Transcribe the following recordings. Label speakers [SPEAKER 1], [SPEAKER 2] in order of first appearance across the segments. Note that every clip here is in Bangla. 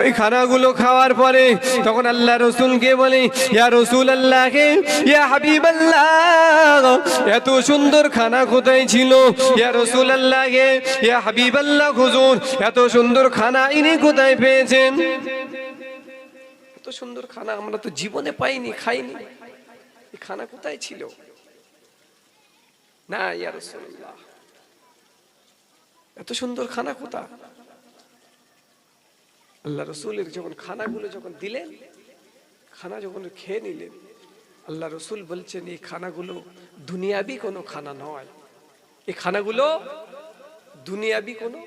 [SPEAKER 1] ওই খানাগুলো খাওয়ার পরে তখন আল্লাহ রসুলকে বলে রসুল হাবিব আল্লাহ এত সুন্দর খানা কোথায় ছিল? রসুল হাবিব আল্লাহ এত সুন্দর খানা ইনি কোথায় পেয়েছেন? এত সুন্দর খানা আমরা তো জীবনে পাইনি, খাইনি। এই খানা কোথায় ছিল? না, ইয়া রসুল্লাহ এত সুন্দর খানা কোথায়? আল্লাহ রসুলের যখন খানাগুলো যখন দিলেন, খানা যখন খেয়ে নিলেন, আল্লাহ রসুল বলছেন, এই খানাগুলো দুনিয়াবি কোনো খানা নয়। এই খানাগুলো দুনিয়াবি কোনো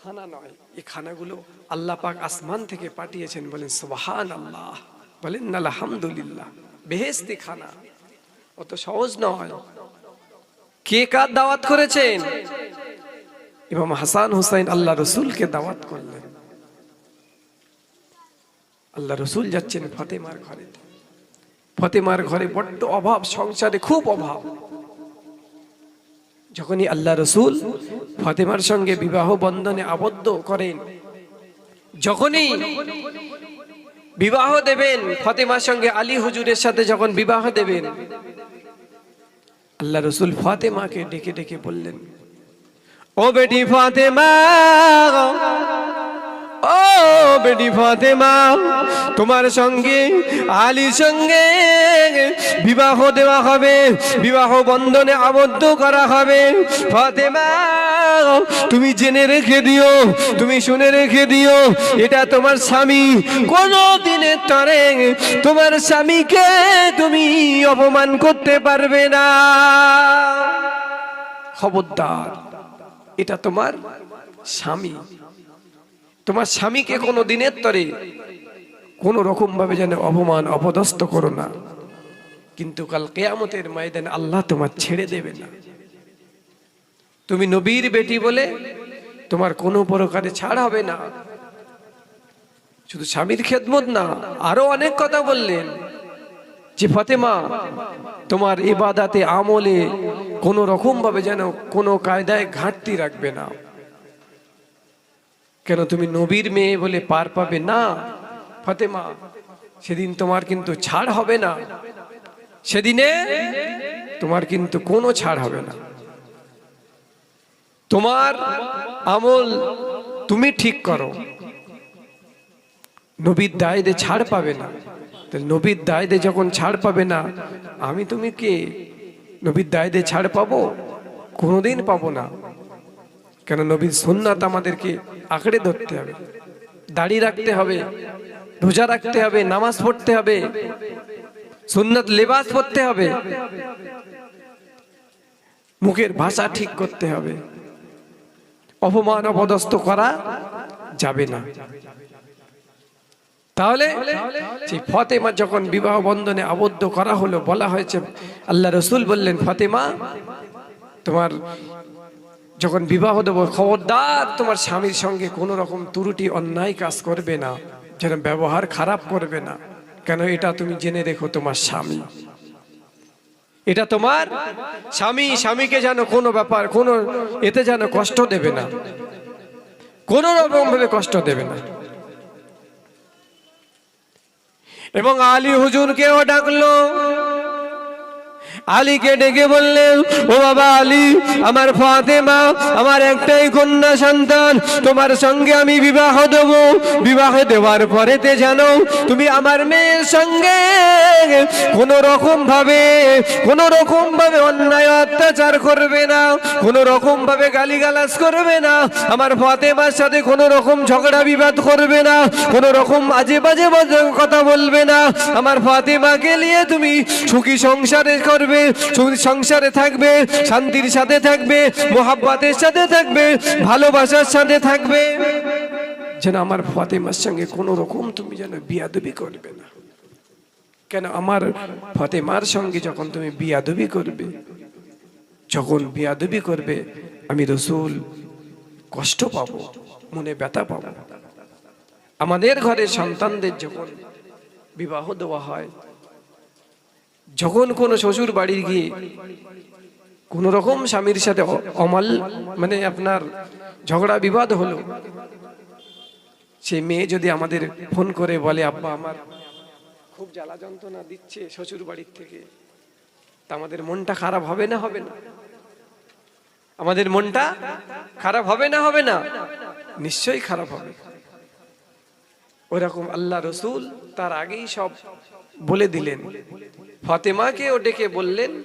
[SPEAKER 1] খানা নয়। এই খানাগুলো আল্লাহ পাক আসমান থেকে পাঠিয়েছেন বলেন সুবাহান আল্লাহ বলেন আলহামদুলিল্লাহ বেহেস্তি খানা। অত সহজ নয়। কে কার দাওয়াত করেছেন? ইমাম হাসান হুসাইন আল্লাহ রসুলকে দাওয়াত করলেন। আল্লাহ রসুল যাচ্ছেন ফতেমার ঘরে। ফতেমার ঘরে বড্ড অভাব, সংসারে খুব অভাব। যখনই আল্লাহ রসুল ফতেমার সঙ্গে বিবাহ বন্ধনে আবদ্ধ করেন, যখনই বিবাহ দেবেন, ফতেমার সঙ্গে আলী হুজুরের সাথে যখন বিবাহ দেবেন, আল্লাহ রসুল ফাতেমাকে ডেকে ডেকে বললেন, ও বেটি ফাতেমা ও বেটি ফাতেমা, তোমার সঙ্গে, আলীর সঙ্গে বিবাহ দেওয়া হবে, বিবাহ বন্ধনে আবদ্ধ করা হবে। ফাতেমা, তুমি জেনে রেখে দিও, তুমি শুনে রেখে দিও, এটা তোমার স্বামী। কোনো দিনের তরে তোমার স্বামীকে তুমি অপমান করতে পারবে না। খবরদার, এটা তোমার স্বামী। তোমার স্বামীকে কোনো দিনের তরে কোনো রকম ভাবে যেন অপমান, অপদস্থ করো না। কিন্তু কাল কেয়ামতের ময়দানে আল্লাহ তোমার ছেড়ে দেবে না। তুমি নবীর বেটি বলে তোমার কোনো প্রকারে ছাড় হবে না। শুধু স্বামীর খেদমত না, আরও অনেক কথা বললেন যে, ফতেমা, তোমার ইবাদাতে, আমলে কোনো রকম ভাবে যেন কোনো কায়দায় ঘাটতি রাখবে না। কেন তুমি নবীর মেয়ে বলে পার পাবে না? ফতেমা, সেদিন তোমার কিন্তু ছাড় হবে না। সেদিনে তোমার কিন্তু কোনো ছাড় হবে না। তোমার আমল তুমি ঠিক করো। নবীর দায়দে ছাড় পাবে না। নবীর দায়দে যখন ছাড় পাবে না, আমি তুমি কে? নবীর দায়দে ছাড় পাবো? কোনোদিন পাবো না। কেন নবীর সুন্নাত আমাদেরকে আঁকড়ে ধরতে হবে, দাড়ি রাখতে হবে, রোজা রাখতে হবে, নামাজ পড়তে হবে, সুন্নাত, লেবাস পড়তে হবে। মুখের ভাষা ঠিক করতে হবে। অপমান, অপদস্থ করা যাবে না। তাহলে সেই ফতেমা যখন বিবাহ বন্ধনে আবদ্ধ করা হলো, বলা হয়েছে, আল্লাহ রসুল বললেন, ফতেমা, তোমার যখন বিবাহ দেবো, খবরদার, তোমার স্বামীর সঙ্গে কোনো রকম ত্রুটি, অন্যায় কাজ করবে না, যেন ব্যবহার খারাপ করবে না। কেন এটা তুমি জেনে রেখো, তোমার স্বামী। এটা তোমার স্বামী, স্বামীকে যেন কোনো ব্যাপার, কোনো এতে যেন কষ্ট দেবে না। কোনো রকম ভাবে কষ্ট দেবে না। এবং আলী হুজুরকেও ডাকলো আলীকে ডেকে বললেন, ও বাবা আলী, আমার ফাতেমা, আমার একটাই কন্যা সন্তান, তোমার সঙ্গে আমি বিবাহ দেব। বিবাহ দেওয়ার পরেতে জানো, তুমি আমার মেয়ের সঙ্গে কোন রকম ভাবে কোন রকম ভাবে অন্যায় অত্যাচার করবে না কোন রকম ভাবে গালিগালাজ করবে না, আমার ফাতেমার সাথে কোন রকম ঝগড়া বিবাদ করবে না কোন রকম আজে বাজে বাজে কথা বলবে না। আমার ফাতেমাকে নিয়ে তুমি সুখী সংসারে করবে সুখী সংসারে থাকবে, শান্তির সাথে থাকবে, মোহাব্বতের সাথে থাকবে, ভালোবাসার সাথে থাকবে। যেন আমার ফাতেমার সঙ্গে কোনো রকম তুমি যেন বিয়াদবি করবে না। কেন আমার ফাতেমার সঙ্গে যখন তুমি বিয়াদবি করবে, যখন বিয়াদবি করবে, আমি রসুল কষ্ট পাবো, মনে ব্যথা পাবো। আমাদের ঘরের সন্তানদের যখন বিবাহ দেওয়া হয় যখন কোনো শ্বশুর বাড়ি গিয়ে কোন রকম স্বামীর সাথে অমাল মানে আপনার ঝগড়া, বিবাদ হলো সেই মেয়ে যদি আমাদের ফোন করে বলে, আব্বা, আমার খুব জ্বালা যন্ত্রণা দিচ্ছে শ্বশুর বাড়ির থেকে, তা আমাদের মনটা খারাপ হবে না হবে না? আমাদের মনটা খারাপ হবে না হবে না? নিশ্চয়ই খারাপ হবে। ওরকম আল্লাহ রসুল তার আগেই সব বলে দিলেন। ফতেমাকে ও ডেকে বললেন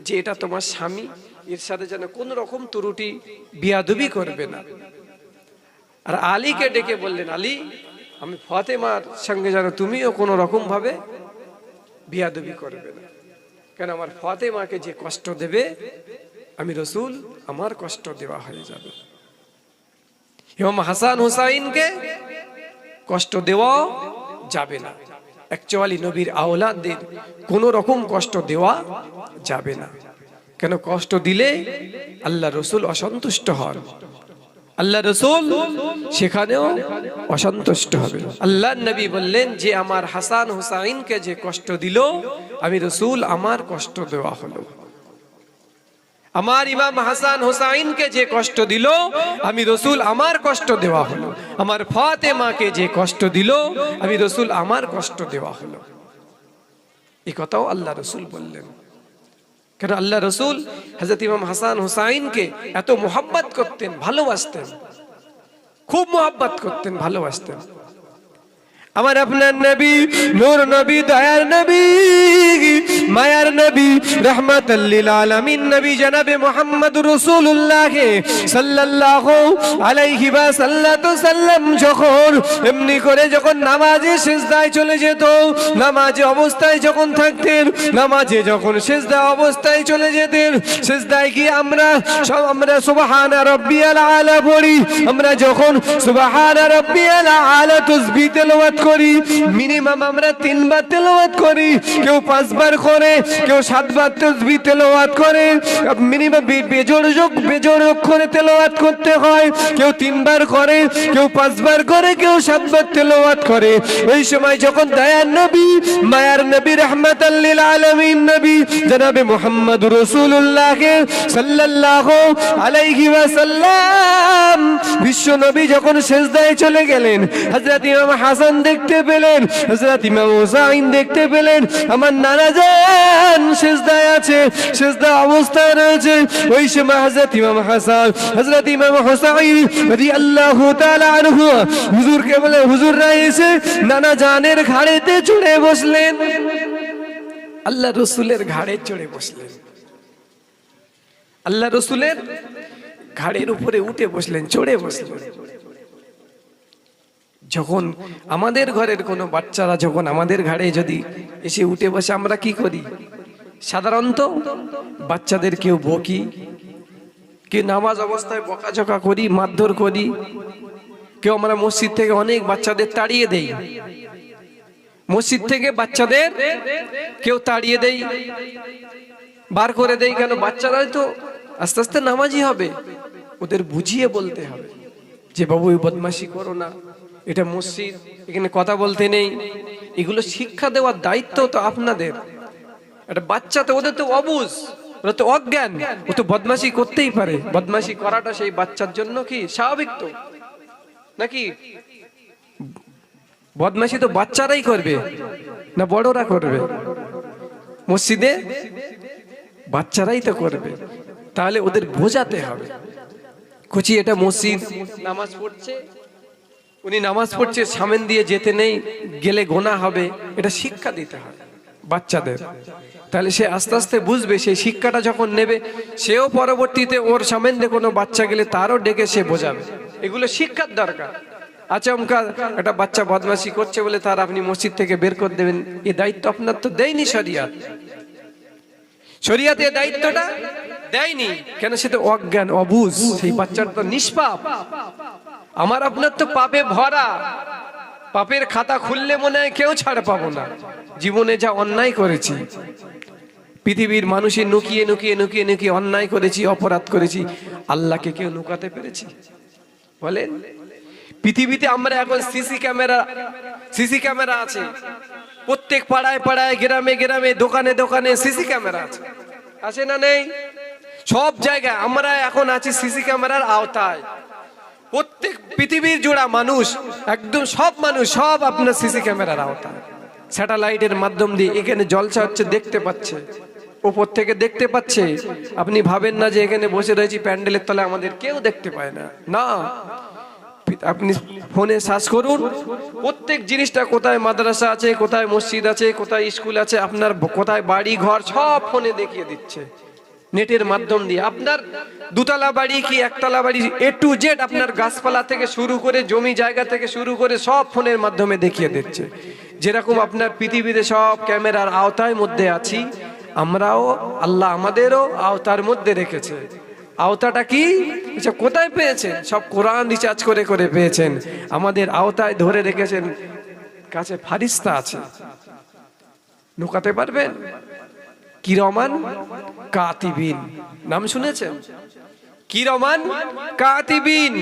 [SPEAKER 1] যে এটা তোমার স্বামী, এর সাথে যেন কোন রকম ত্রুটি, বিয়াদুবি করবে না। আর আলীকে ডেকে বললেন, আলী, আমি ফতেমার সঙ্গে যেন তুমিও কোনো রকম ভাবে বিয়াদবি করবে না। কেন আমার ফতেমাকে যে কষ্ট দেবে, আমি রসুল, আমার কষ্ট দেওয়া হয়ে যাবে। এবং হাসান হুসাইনকে কষ্ট দেওয়া যাবে না। অ্যাকচুয়ালি নবীর আওলাদের কোনো রকম কষ্ট দেওয়া যাবে না। কেন কষ্ট দিলে আল্লাহ রসুল অসন্তুষ্ট হন। আল্লাহ রসুল সেখানেও অসন্তুষ্ট হবে। আল্লাহ নবী বললেন যে, আমার হাসান হুসাইনকে যে কষ্ট দিল, আমি রসুল আমার কষ্ট দেওয়া হলো। আমার ইমাম হাসান হুসাইনকে যে কষ্ট দিল, আমি রসুল আমার কষ্ট দেওয়া হলো। আমার ফাতেমাকে যে কষ্ট দিল, আমি রসুল আমার কষ্ট দেওয়া হলো। এই কথাও আল্লাহ রসুল বললেন। কেন আল্লাহ রসুল হজরত ইমাম হাসান হুসাইনকে এত মোহাব্বত করতেন, ভালোবাসতেন, খুব মোহাব্বত করতেন, ভালোবাসতেন। আমার আপনার নবী, নূর নবী, দয়ার নবী, মায়ার নবী রহমাতাল্লিল আলামিন নবী জনাবে মুহাম্মদ রাসূলুল্লাহ সাল্লাল্লাহু আলাইহি ওয়া সাল্লাতু সাল্লাম যখন এমনি করে যখন নামাজে সিজদায় চলে যেত, নামাজে অবস্থায় যখন থাকতেন, নামাজে যখন সিজদা অবস্থায় চলে যেতেন, সিজদায় কি আমরা আমরা সুবহানা রাব্বিয়াল আলা পড়ি, আমরা যখন সুবহানা রাব্বিয়াল আলা তাসবিহ তেলাওয়াত করি। মিনিমাম আমরা তিনবার তেলাওয়াত করি। কেউ পাঁচবার করে, কেউ সাতবার তসবি তেলাওয়াত করে। মিনিমাম বেজোড় যোগ, বেজোড় অক্ষরে তেলাওয়াত করতে হয়। কেউ তিনবার করে, কেউ পাঁচবার করে, কেউ সাতবার তেলাওয়াত করে। ওই সময় যখন দয়ার নবী, মায়ার নবী রহমাতাল্লিল আলামিন নবী, জনাবে মুহাম্মদ রাসূলুল্লাহ সাল্লাল্লাহু আলাইহি ওয়াসাল্লাম, বিশ্ব নবী যখন সেজদায় চলে গেলেন, হযরত ইমাম হাসান দেখতে পেলেন, হযরত ইমাম হুসাইন দেখতে পেলেন, আমার নানা জান সেজদায় আছে সেজদা অবস্থায় রয়েছে। ওই সময় হযরত ইমাম হাসান, হযরত ইমাম হুসাইন রাদিয়াল্লাহু তাআলা আনহু, হুজুরকে বলে, হুজুররা এসে নানা জানের ঘাড়েতে চড়ে বসলেন। আল্লাহ রসুলের ঘাড়ে চড়ে বসলেন। আল্লাহ রসুলের ঘাড়ের উপরে উঠে বসলেন, চড়ে বসলেন। যখন আমাদের ঘরের কোনো বাচ্চারা যখন আমাদের ঘাড়ে যদি এসে উঠে বসে, আমরা কি করি? সাধারণত বাচ্চাদের কেউ বকি, কেউ নামাজ অবস্থায় বকাঝকা করি, মারধর করি, কেউ আমরা মসজিদ থেকে অনেক বাচ্চাদের তাড়িয়ে দেই। মসজিদ থেকে বাচ্চাদের কেউ তাড়িয়ে দেই, বার করে দেই, কেন বাচ্চারাই তো আস্তে আস্তে নামাজই হবে। ওদের বুঝিয়ে বলতে হবে যে, বাবু, এই বদমাশি করো না। এটা মসজিদ, এখানে কথা বলতে নেই। এগুলো শিক্ষা দেওয়ার দায়িত্ব তো আপনাদের। একটা বাচ্চা তো, ওদের তো অবুজ, ওরা তো অজ্ঞান, ও তো বদমাশি করতেই পারে। বদমাশি করাটা সেই বাচ্চার জন্য কি স্বাভাবিক তো? নাকি? বদমাশি তো বাচ্চারাই করবে, না বড়রা করবে? মসজিদে বাচ্চারাই তো করবে। তাহলে ওদের বোঝাতে হবে। কুচি এটা মসজিদ। নামাজ পড়ছে উনি নামাজ পড়ছে সামনে দিয়ে যেতে নেই গেলে গোনা হবে এটা শিক্ষা দিতে হবে বাচ্চাদের। তাহলে সে আস্তে আস্তে বুঝবে সেই শিক্ষাটা যখন নেবে সেও পরবর্তীতে ওর সামনে কোনো বাচ্চা গেলে তারও ডেকে সে বোঝাবে। এগুলো শিক্ষার দরকার। আচমকা একটা বাচ্চা বদমাশি করছে বলে তার আপনি মসজিদ থেকে বের করে দেবেন এ দায়িত্ব আপনার তো দেয়নি শরিয়াত। শরিয়াতে দায়িত্বটা দেয়নি কেন সে তো অজ্ঞান অবুজ সেই বাচ্চাটা তো নিষ্পাপ। আমার আপনার তো পাপে ভরা। পাপের খাতা খুললে মনে হয় কেউ ছাড় পাবো না। জীবনে যা অন্যায় করেছি, পৃথিবীর মানুষের নুকিয়ে নুকিয়ে নুকিয়ে নুকিয়ে অন্যায় করেছি, অপরাধ করেছি, আল্লাহকে কেউ লুকাতে পেরেছি? বলেন। পৃথিবীতে আমরা এখন সিসি ক্যামেরা সিসি ক্যামেরা আছে। প্রত্যেক পাড়ায় পাড়ায়, গ্রামে গ্রামে, দোকানে দোকানে সিসি ক্যামেরা আছে। আছে না নেই? সব জায়গায় আমরা এখন আছি সিসি ক্যামেরার আওতায়। প্রত্যেক পৃথিবীর জোড়া মানুষ, একদম সব মানুষ, সব আপনার সিসি ক্যামেরার আওতা স্যাটেলাইটের মাধ্যম দিয়ে এখানে জলসা হচ্ছে, দেখতে পাচ্ছে। ওপর থেকে দেখতে পাচ্ছে। আপনি ভাবেন না যে এখানে বসে রয়েছি, প্যান্ডেলের তলে আমাদের কেউ দেখতে পায় না। না। আপনি ফোনে সার্চ করুন। প্রত্যেক জিনিসটা কোথায় মাদ্রাসা আছে, কোথায় মসজিদ আছে, কোথায় স্কুল আছে, আপনার কোথায় বাড়ি ঘর সব ফোনে দেখিয়ে দিচ্ছে। নেটের মাধ্যম দিয়ে। আপনার দুতলা বাড়ি কি একতলা বাড়ি? এ টু জেড আপনার গাছপালা থেকে শুরু করে জমি জায়গা থেকে শুরু করে সব ফোনের মাধ্যমে দেখিয়ে দিচ্ছে। যেরকম আপনার পৃথিবীতে সব ক্যামেরার আওতায় মধ্যে আছি আমরাও আল্লাহ আমাদেরও আওতার মধ্যে রেখেছে। আওতাটা কি? আচ্ছা, কোথায় পেয়েছেন? সব কোরআন রিচার্জ করে করে পেয়েছেন। আমাদের আওতায় ধরে রেখেছেন কাছে ফারিস্তা আছে। নুকাতে পারবেন? কিরমান কাতিবিন। নাম শুনেছেন? কিরমান কাতিবিন।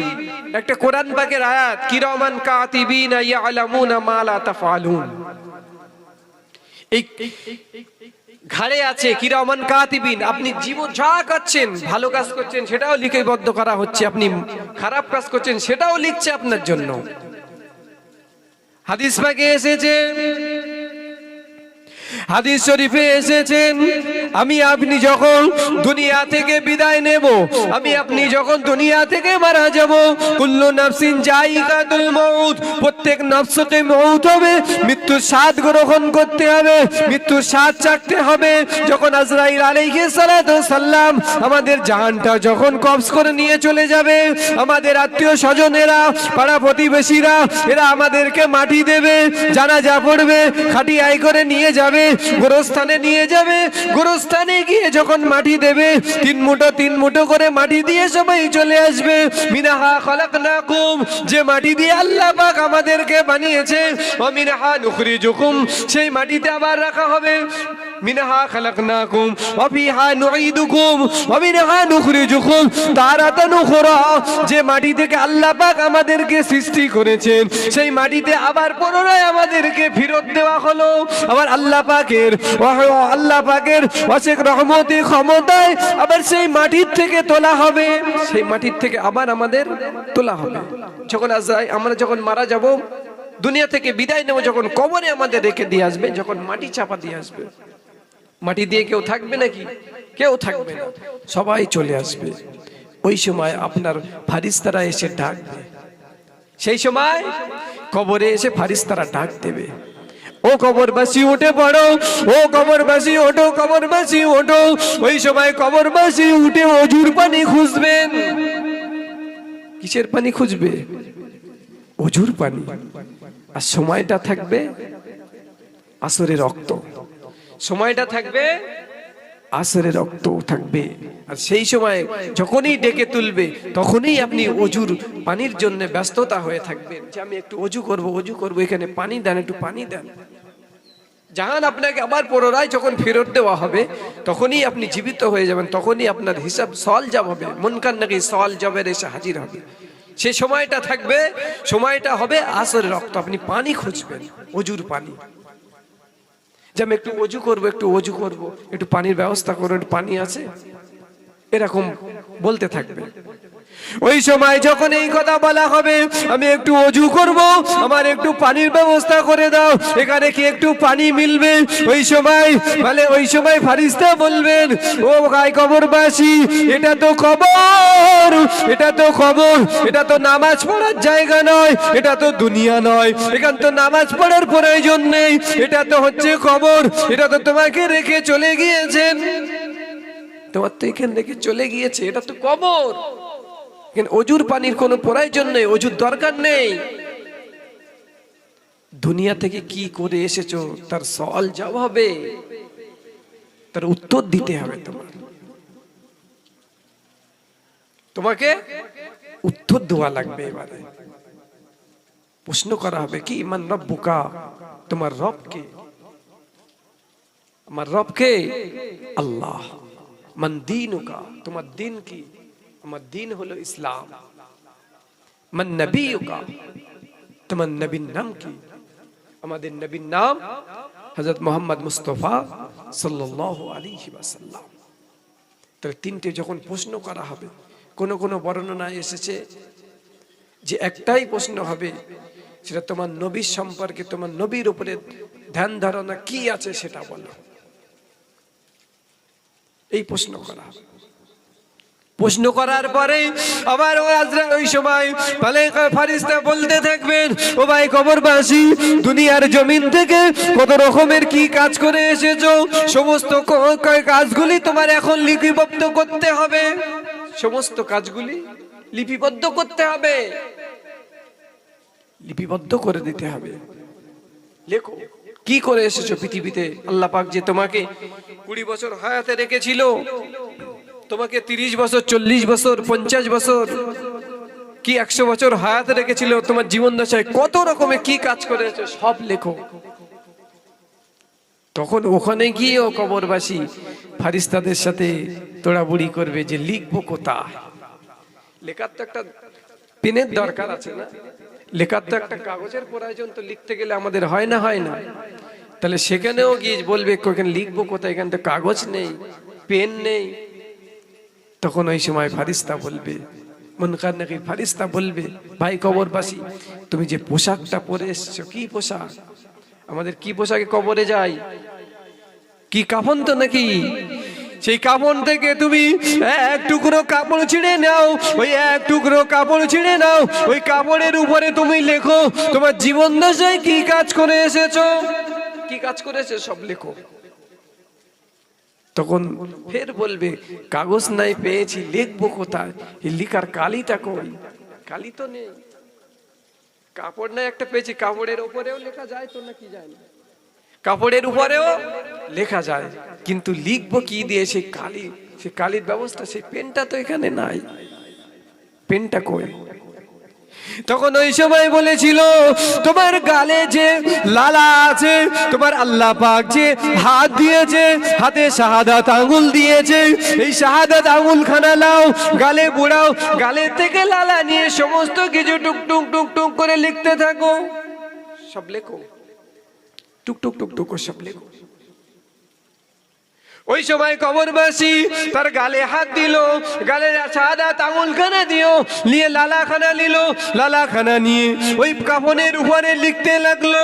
[SPEAKER 1] একটা কোরআন পাকের আয়াত, কিরমান কাতিবিন ইয়ালামুনা মা লা তাফআলুন। এই ঘাড়ে আছে কিরমান কাতিবিন। আপনি জীবন যা করছেন ভালো কাজ করছেন, সেটাও লিপিবদ্ধ করা হচ্ছে। আপনি খারাপ কাজ করছেন, সেটাও লিখছে আপনার জন্য। হাদিস পাকে এসেছে হাদিস শরীফে এসেছেন। আমি আপনি যখন দুনিয়া থেকে বিদায় নেব, আমি আপনি যখন দুনিয়া থেকে মারা যাব, কুল্লু নাফসিন জাইকাতুল মউত, প্রত্যেক নফসকে মউত হবে, মৃত্যুর স্বাদ গ্রহণ করতে হবে, মৃত্যুর স্বাদ চাকতে হবে। যখন আজরাইল আলাইহিস সালাতু সাল্লাম আমাদের জানটা যখন কবজ করে নিয়ে চলে যাবে, আমাদের আত্মীয় স্বজনেরা, পাড়া প্রতিবেশীরা, এরা আমাদেরকে মাটি দেবে, জানাজা পড়বে, খাটিয়াই করে নিয়ে যাবে, গোরস্থানে নিয়ে যাবে, গোরস্থানে গিয়ে যখন মাটি দেবে, তিন মুঠো তিন মুঠো করে মাটি দিয়ে সবাই চলে আসবে। মিনাহা খলাক না কুম যে মাটি দিয়ে আল্লাহ পাক আমাদেরকে বানিয়েছে ও মিনাহা নুখরিজুকুম, সেই মাটিতে আবার রাখা হবে। মিনহা খালাকনাকুম, ওয়া ফিহা নুঈদুকুম, ওয়া মিনহা নুখরিজুকুম। তারাতান উখরা, যে মাটি থেকে আল্লাহ পাক আমাদেরকে সৃষ্টি করেছেন, সেই মাটিতে আবার পুনরায় আমাদেরকে ফেরত দেওয়া হলো। আবার আল্লাহ পাকের আল্লাহ পাকের অশেক রহমতে ক্ষমতায় আবার সেই মাটির থেকে তোলা হবে। সেই মাটির থেকে আবার আমাদের তোলা হবে। যখন আজরাই আমরা যখন মারা যাব, দুনিয়া থেকে বিদায় নেব, যখন কবরে আমাদের রেখে দিয়ে আসবে, যখন মাটি চাপা দিয়ে আসবে। মাটি দিয়ে কেউ থাকবে নাকি? কেউ থাকবে না। সবাই চলে আসবে। ওই সময় আপনার ফারিস্তারা এসে ডাকবে সেই সময় কবরে এসে ফারিস্তারা ডাক দেবে। ও কবরবাসী, উঠে পড়ো। ও কবরবাসী, ওঠো কবরবাসী, ওঠো। ওই সময় কবরবাসী উঠে অজুর পানি খুঁজবেন। কিসের পানি খুঁজবে? অজুর পানি। আর সময়টা থাকবে আসরে রক্ত। সময়টা থাকবে, আসরে রক্ত থাকবে। আর সেই সময় যখনই ডেকে তুলবে, তখনই আপনি অজুর পানির জন্য ব্যস্ততা হয়ে থাকবেন যে আমি একটু অজু করব অজু করব, এখানে পানি দেন, একটু পানি দেন। জাহান আপনাকে আবার পুনরায় যখন ফেরত দেওয়া হবে, তখনই আপনি জীবিত হয়ে যাবেন, তখনই আপনার হিসাব সল যাব হবে। মনকার নাকি সল জবের এসে হাজির হবে। সে সময়টা থাকবে, সময়টা হবে আসরে রক্ত। আপনি পানি খুঁজবেন, অজুর পানি। যে আমি একটু অজু করব, একটু অজু করব, একটু পানির ব্যবস্থা করো, একটু পানি আছে, এরকম বলতে থাকবে। ওই সময় যখন এই কথা বলা হবে, আমি একটু অজু করব, আমার একটু পানির ব্যবস্থা করে দাও, এখানে কি একটু পানি মিলবে? ওই সময় মানে ওই সময় ফারিস্তা বলবেন, ও গাই কবরবাসী, এটা তো কবর, এটা তো কবর, এটা তো নামাজ পড়ার জায়গা নয়, এটা তো দুনিয়া নয়, এখান তো নামাজ পড়ার প্রয়োজন নেই, এটা তো হচ্ছে কবর, এটা তো তোমাকে রেখে চলে গিয়েছেন। তোমার তো এখান থেকে চলে গিয়েছে, এটা তো কবর। অজুর পানির কোনো প্রয়োজন নেই, অজুর দরকার নেই। দুনিয়া থেকে কি করে এসেছ? তার সওয়াল জবাব হবে, তার উত্তর দিতে হবে তোমার। তোমাকে উত্তর দেওয়া লাগবে এবারে। প্রশ্ন করা হবে কি, ইমান রব্বুকা, তোমার রবকে আমার রবকে আল্লাহ। মান দিনুকা, তোমার দিন কি? আমার দিন হলো ইসলাম। মান নবীকা তোমার নবীর নাম কি? আমাদের নবীর নাম হযরত মোহাম্মদ মুস্তফা সাল্লাল্লাহু আলাইহি ওয়াসাল্লাম। তাহলে তিনটে যখন প্রশ্ন করা হবে, কোন কোন বর্ণনায় এসেছে
[SPEAKER 2] যে একটাই প্রশ্ন হবে, সেটা তোমার নবীর সম্পর্কে, তোমার নবীর উপরে ধ্যান ধারণা কি আছে সেটা বলো। এই প্রশ্ন করা হবে।
[SPEAKER 1] প্রশ্ন করার পরে আবার ও আজরা ওই সময় মালাইকা ফারিস্তা বলতে থাকবেন, ও ভাই কবরবাসী, দুনিয়ার জমিন থেকে কত রকমের কি কাজ করে এসেছ? সমস্ত কাজগুলি তোমার এখন লিপিবদ্ধ করতে হবে।
[SPEAKER 2] সমস্ত কাজগুলি লিপিবদ্ধ করতে হবে। লিপিবদ্ধ করে দিতে হবে। লেখো, কি করে এসেছ পৃথিবীতে? আল্লাহ পাক যে তোমাকে কুড়ি বছর হায়াতে রেখেছিল। তোমাকে তিরিশ বছর, চল্লিশ বছর, পঞ্চাশ বছর, কি একশো বছর হায়াতে রেখেছিল তোমার জীবন দশায়? কত রকমের কি কাজ করেছ? সব লেখো। তখন ওখানে গিয়েও কবরবাসী ফারিস্তাদের সাথে তোড়াবুড়ি করবে যে লিখব কোথায়? লেখার তো একটা পেনের দরকার আছে না? লেখার তো একটা কাগজের প্রয়োজন তো লিখতে গেলে আমাদের হয় না হয় না। তাহলে সেখানেও গিয়ে বলবে লিখব কোথায়? এখানে তো কাগজ নেই, পেন নেই। তখন ওই সময় ফারিস্তা বলবে মনকার নাকি ফারিস্তা বলবে, ভাই কবরবাসী, তুমি যে পোশাকটা পরে এসছো, কি পোশাক? আমাদের কি পোশাকে কবরে যাই কি কাফন তো নাকি?
[SPEAKER 1] সেই কাপড় থেকে তুমি এক টুকরো কাপড় ছিঁড়ে নাও, ওই এক টুকরো কাপড় ছিঁড়ে নাও, ওই কাপড়ের উপরে তুমি লেখো, তোমার জীবন দশায় কি কাজ করে এসেছ?
[SPEAKER 2] কি কাজ করেছে সব লেখো। তখন ফের বলবে, কাগজ নাই পেয়েছি, লিখব কোথায়? লিখার কালিটা কই? কালি তো নেই। কাপড় নাই একটা পেয়েছি, কাপড়ের উপরেও লেখা যায় তো নাকি যায় না? কাপড়ের উপরেও লেখা যায়, কিন্তু লিখব কি দিয়ে সেই কালি? সেই কালির ব্যবস্থা, সেই পেনটা তো এখানে নাই। পেনটা কই?
[SPEAKER 1] তখন ওই সময় বলেছিল, তোমার গালে যে লালা আছে, তোমার আল্লাহ পাক যে হাত দিয়েছে, হাতে শাহাদাত আঙুল দিয়েছে, এই শাহাদাত আঙুল খানা লাও গালে বুড়াও গালের থেকে লালা নিয়ে সমস্ত কিছু টুক টুক টুক টুক করে লিখতে থাকো।
[SPEAKER 2] সব লেখো। টুক টুক টুক টুক সব লেখো।
[SPEAKER 1] ওই সময় কবরবাসী তার গালে হাত দিল, গালে সাদা আঙুল খানা দিও নিয়ে লালা খানা নিল লালা খানা নিয়ে ওই কাফনের উপরে লিখতে লাগল,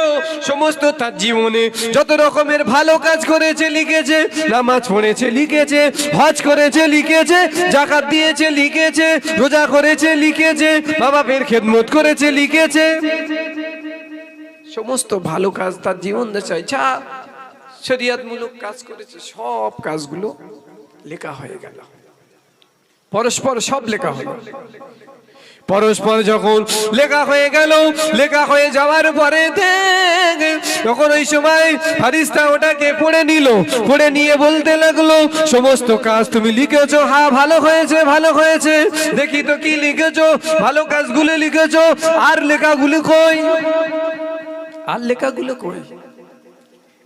[SPEAKER 1] সমস্ত তার জীবনে যত রকমের ভালো কাজ করেছে, লিখেছে, নামাজ পড়েছে, লিখেছে, হজ করেছে, লিখেছে, জাকাত দিয়েছে, লিখেছে, রোজা করেছে, লিখেছে বাবা বাপের খেদমত করেছে, লিখেছে।
[SPEAKER 2] সমস্ত ভালো কাজ তার জীবন দশায় যা শরিয়াতমূলক কাজ করেছে, সব কাজগুলো লেখা হয়ে গেল। পরস্পর সব লেখা হলো।
[SPEAKER 1] পরস্পর যখন লেখা হয়ে গেল, লেখা হয়ে যাওয়ার পরে তখন ওই সময় ফারিস্তা ওটাকে পড়ে নিল, পড়ে নিয়ে বলতে লাগল, সমস্ত কাজ তুমি লিখেছো হ্যাঁ ভালো হয়েছে ভালো হয়েছে, দেখি তো কি লিখেছো, ভালো কাজগুলো লিখেছো, আর লেখাগুলো কই?
[SPEAKER 2] আর লেখাগুলো কই?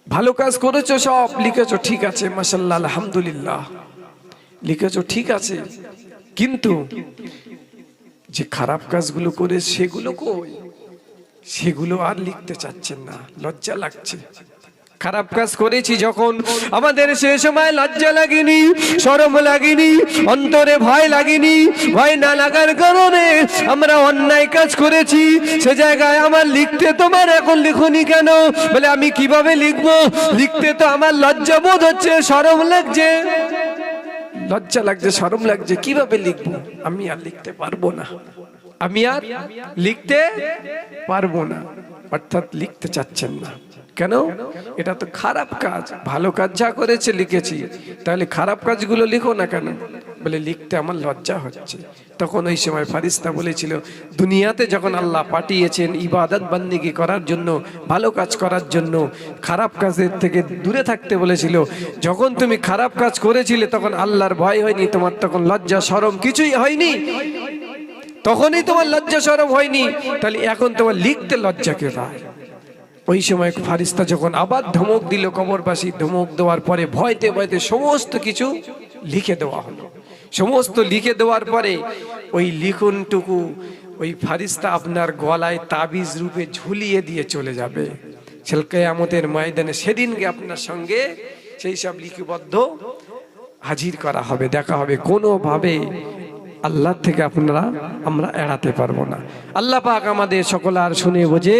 [SPEAKER 2] ভালো কাজ করেছ, সব লিখেছো, ঠিক আছে মাসাল্লাহ আলহামদুলিল্লাহ। লিখেছো, ঠিক আছে। কিন্তু যে খারাপ কাজগুলো করে সেগুলো কই? সেগুলো আর লিখতে চাচ্ছেন না, লজ্জা লাগছে।
[SPEAKER 1] খারাপ কাজ করেছি যখন আমাদের সে সময় লজ্জা লাগেনি সরম লাগেনি, অন্তরে ভয় লাগেনি, ভয় না লাগার কারণে আমরা অন্যায় কাজ করেছি। সে জায়গায় আমার লিখতে তোমার এখন লিখুনি কেন? বলে আমি কীভাবে লিখব? লিখতে তো আমার লজ্জা বোধ হচ্ছে সরম লাগছে।
[SPEAKER 2] লজ্জা লাগছে সরম লাগছে, কীভাবে লিখব? আমি আর লিখতে পারব না। আমি আর লিখতে পারব না। অর্থাৎ লিখতে চাচ্ছেন না। কেন? এটা তো খারাপ কাজ। ভালো কাজ যা করেছে, লিখেছি। তাহলে খারাপ কাজগুলো লিখো না কেন? বলে, লিখতে আমার লজ্জা হচ্ছে। তখন ওই সময় ফারিস্তা বলেছিল, দুনিয়াতে যখন আল্লাহ পাঠিয়েছেন ইবাদত বান্দিগি করার জন্য, ভালো কাজ করার জন্য, খারাপ কাজের থেকে দূরে থাকতে বলেছিল, যখন তুমি খারাপ কাজ করেছিলে, তখন আল্লাহর ভয় হয়নি, তোমার তখন লজ্জা সরম কিছুই হয়নি। তখনই তোমার লজ্জা সরম হয়নি। তাহলে এখন তোমার লিখতে লজ্জা কে পায়? ওই সময় ফারিস্তা যখন আবার ধমক দিল কবরবাসী, ধমক দেওয়ার পরে ভয়তে ভয়তে সমস্ত কিছু লিখে দেওয়া হলো। সমস্ত লিখে দেওয়ার পরে ওই লিখনটুকু ওই ফারিস্তা আপনার গলায় তাবিজ রূপে ঝুলিয়ে দিয়ে চলে যাবে। সেলকেয়ামতের ময়দানে সেদিনকে আপনার সঙ্গে সেই সব লিখিবদ্ধ হাজির করা হবে, দেখা হবে। কোনোভাবে আল্লাহ থেকে আপনারা আমরা এড়াতে পারব না। আল্লাহ পাক আমাদের সকল আর শুনে বোঝে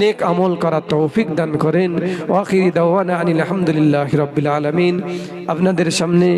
[SPEAKER 2] নেক আমল করার তৌফিক দান করেন। ওয়াকিরি দাওয়ানা আনিল আলহামদুলিল্লাহ রবিল আলমিন। আপনাদের সামনে